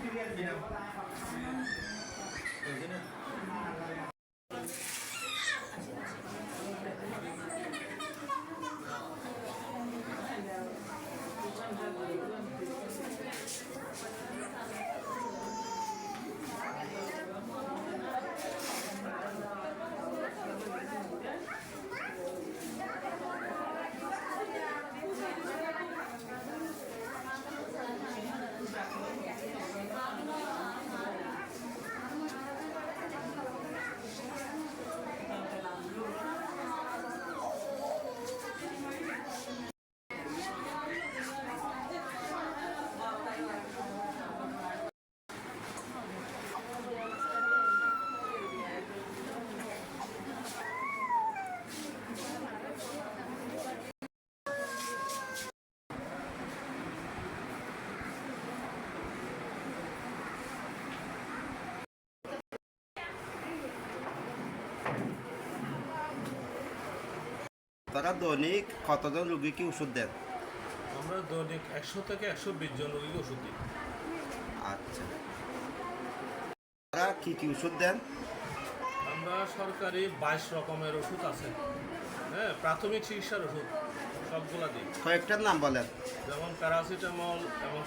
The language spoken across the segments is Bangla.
ที่เรียนเดียบ আপনারা দৈনিক কতজন রুগীকে ওষুধ দেন? আমরা দৈনিক একশো থেকে একশো বিশ জন রোগীকে ওষুধ দিই। আচ্ছা। আপনারা কী কী ওষুধ দেন? আমরা সরকারি বাইশ রকমের ওষুধ আছে। হ্যাঁ প্রাথমিক চিকিৎসার ওষুধ সবগুলা দিই। কয়েকটার নাম বলেন। যেমন প্যারাসিটামল এবং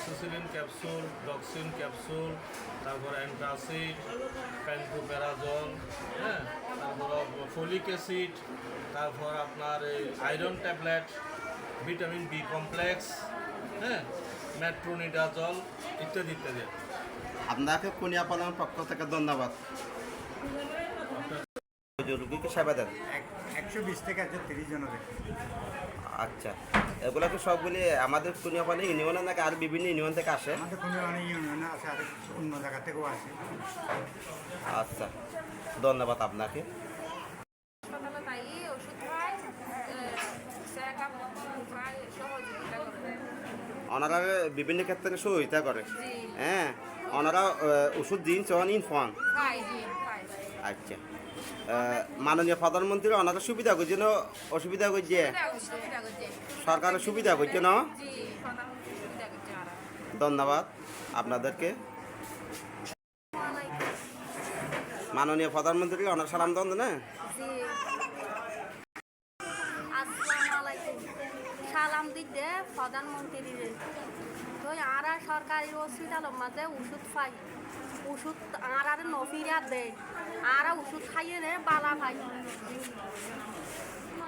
ক্যাপসুল ডক্সিন ক্যাপসুল তারপর অ্যান্টাসিড প্যান্টোপ্যারাজল হ্যাঁ? তারপর ফলিক অ্যাসিড, তারপর আপনার এই iron tablet, vitamin B complex হ্যাঁ? ম্যাট্রোনিডাজল ইত্যাদি ইত্যাদি। আপনাকে কুনিয়া পালন পক্ষ থেকে ধন্যবাদ। রুগীকে সেবা দেন? একশো বিশ থেকে একশো তিরিশ জন হবে। আচ্ছা এগুলো কি সবগুলি আমাদের কুনিয়া পানি ইউনিয়নে নাকি আর বিভিন্ন ইউনিয়ন থেকে আসে? আমাদের কোনো অনেক ইউনিয়নে আছে আর অন্য জায়গা থেকেও আছে আচ্ছা ধন্যবাদ আপনাকে। ওনারা বিভিন্ন ক্ষেত্রে সহযোগিতা করে। হ্যাঁ ওনারা ওষুধ দিন খাই জি খাই। আচ্ছা। মাননীয় প্রধানমন্ত্রী ওনারা সুবিধা করছে না অসুবিধা করছে সরকারের সুবিধা করছে না ধন্যবাদ আপনাদেরকে। মাননীয় প্রধানমন্ত্রীকে ওনার সালাম দেন না? সালাম দিতে প্রধানমন্ত্রী তো আর সরকারি হসপিটালের মাঝে ওষুধ পাই। ওষুধ আর আর নফিরা দেয়। ওষুধ খাইয়ে নে বালা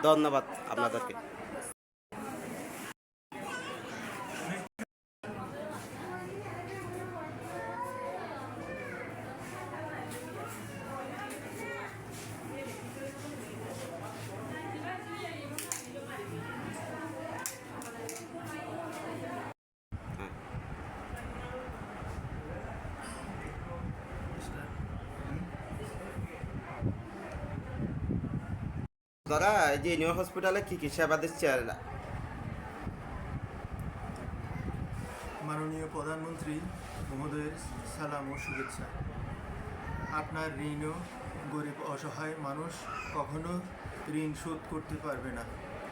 ধন্যবাদ আপনাদেরকে। দাদা যে ইউনিয়ন হসপিটালে কি কি সেবা দিচ্ছে মাননীয় প্রধানমন্ত্রী, মহোদয়ের সালাম ও শুভেচ্ছা। আপনার ঋণও গরিব অসহায় মানুষ কখনো ঋণ শোধ করতে পারবে না।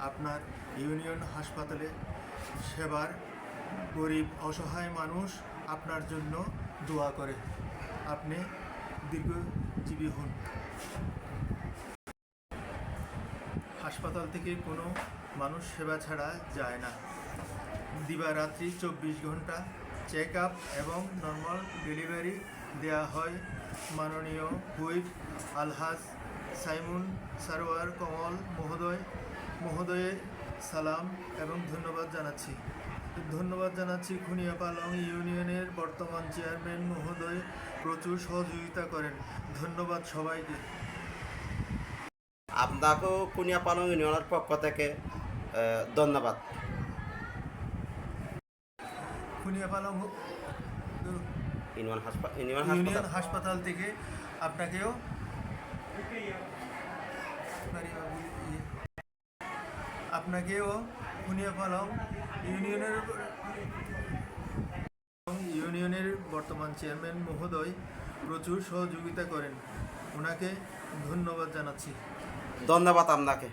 আপনার ইউনিয়ন হাসপাতালে সেবার গরিব অসহায় মানুষ আপনার জন্য দোয়া করে। আপনি দীর্ঘজীবী হন। হাসপাতাল থেকে কোনো মানুষ সেবা ছাড়া যায় না। দিবারাত্রি চব্বিশ ঘণ্টা চেক আপ এবং নর্মাল ডেলিভারি দেওয়া হয় মাননীয় হুইপ আলহাজ সাইমুন সারোয়ার কমল মহোদয়। মহোদয়ের সালাম এবং ধন্যবাদ জানাচ্ছি। ধন্যবাদ জানাচ্ছি খুনিয়া পালং ইউনিয়নের বর্তমান চেয়ারম্যান মহোদয় প্রচুর সহযোগিতা করেন। ধন্যবাদ সবাইকে। আপনাকেও কুনিয়া পালং ইউনিয়নের পক্ষ থেকে ধন্যবাদ। ইউনিয়ন হাসপাতাল ইউনিয়ন হাসপাতাল। থেকে আপনাকেও আপনাকেও খুনিয়া পালং ইউনিয়নের ইউনিয়নের বর্তমান চেয়ারম্যান মহোদয় প্রচুর সহযোগিতা করেন। ওনাকে ধন্যবাদ জানাচ্ছি। ধন্যবাদ আপনাকে।